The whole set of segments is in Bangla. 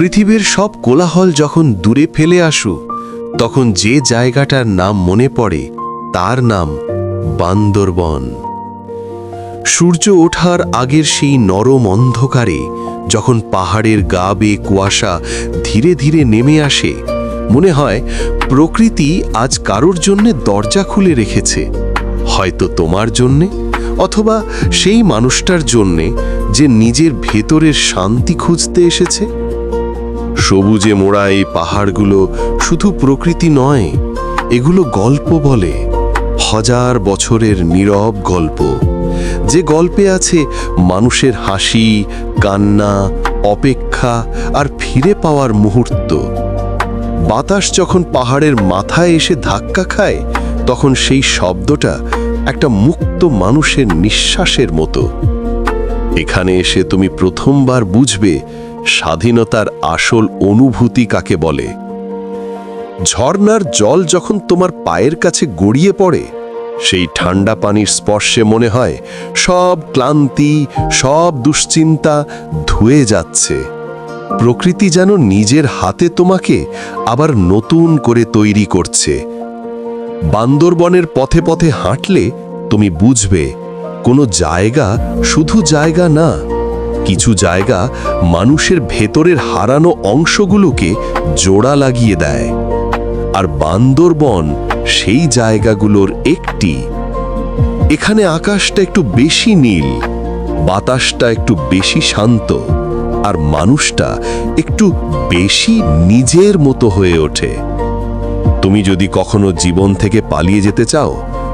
পৃথিবীর সব কোলাহল যখন দূরে ফেলে আসু, তখন যে জায়গাটার নাম মনে পড়ে, তার নাম বান্দরবন। সূর্য ওঠার আগের সেই নরম অন্ধকারে যখন পাহাড়ের গা বেয়ে কুয়াশা ধীরে ধীরে নেমে আসে, মনে হয় প্রকৃতি আজ কারোর জন্যে দরজা খুলে রেখেছে। হয়তো তোমার জন্যে, অথবা সেই মানুষটার জন্যে যে নিজের ভেতরের শান্তি খুঁজতে এসেছে। সবুজে মোড়া এই পাহাড়গুলো শুধু প্রকৃতি নয়, এগুলো গল্প বলে। হাজার বছরের নীরব গল্প। যে গল্পে আছে মানুষের হাসি, কান্না, অপেক্ষা আর ফিরে পাওয়ার মুহূর্ত। বাতাস যখন পাহাড়ের মাথায় এসে ধাক্কা খায়, তখন সেই শব্দটা একটা মুক্ত মানুষের নিঃশ্বাসের মতো। এখানে এসে তুমি প্রথমবার বুঝবে স্বাধীনতার আসল অনুভূতি কাকে বলে? ঝর্ণার জল যখন তোমার পায়ের কাছে গড়িয়ে পড়ে, সেই ঠান্ডা পানির স্পর্শে মনে হয় সব ক্লান্তি, সব দুশ্চিন্তা ধুয়ে যাচ্ছে। প্রকৃতি যেন নিজের হাতে তোমাকে আবার নতুন করে তৈরি করছে। বান্দরবনের পথে পথে হাঁটলে তুমি বুঝবে, কোনো জায়গা শুধু জায়গা না কিছু জায়গা মানুষের ভেতরের হারানো অংশগুলোকে জোড়া লাগিয়ে দেয়। আর বান্দরবন সেই জায়গাগুলোর একটি। এখানে আকাশটা একটু বেশি নীল, বাতাসটা একটু বেশি শান্ত, আর মানুষটা একটু বেশি নিজের মতো হয়ে ওঠে। তুমি যদি কখনো জীবন থেকে পালিয়ে যেতে চাও,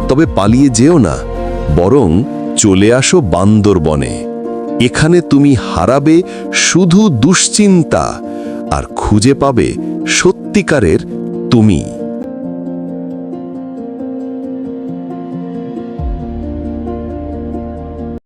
তবে পালিয়ে যেও না, বরং চলে আসো বান্দরবনে। এখানে তুমি হারাবে শুধু দুশ্চিন্তা আর খুঁজে পাবে সত্যিকারের তুমি।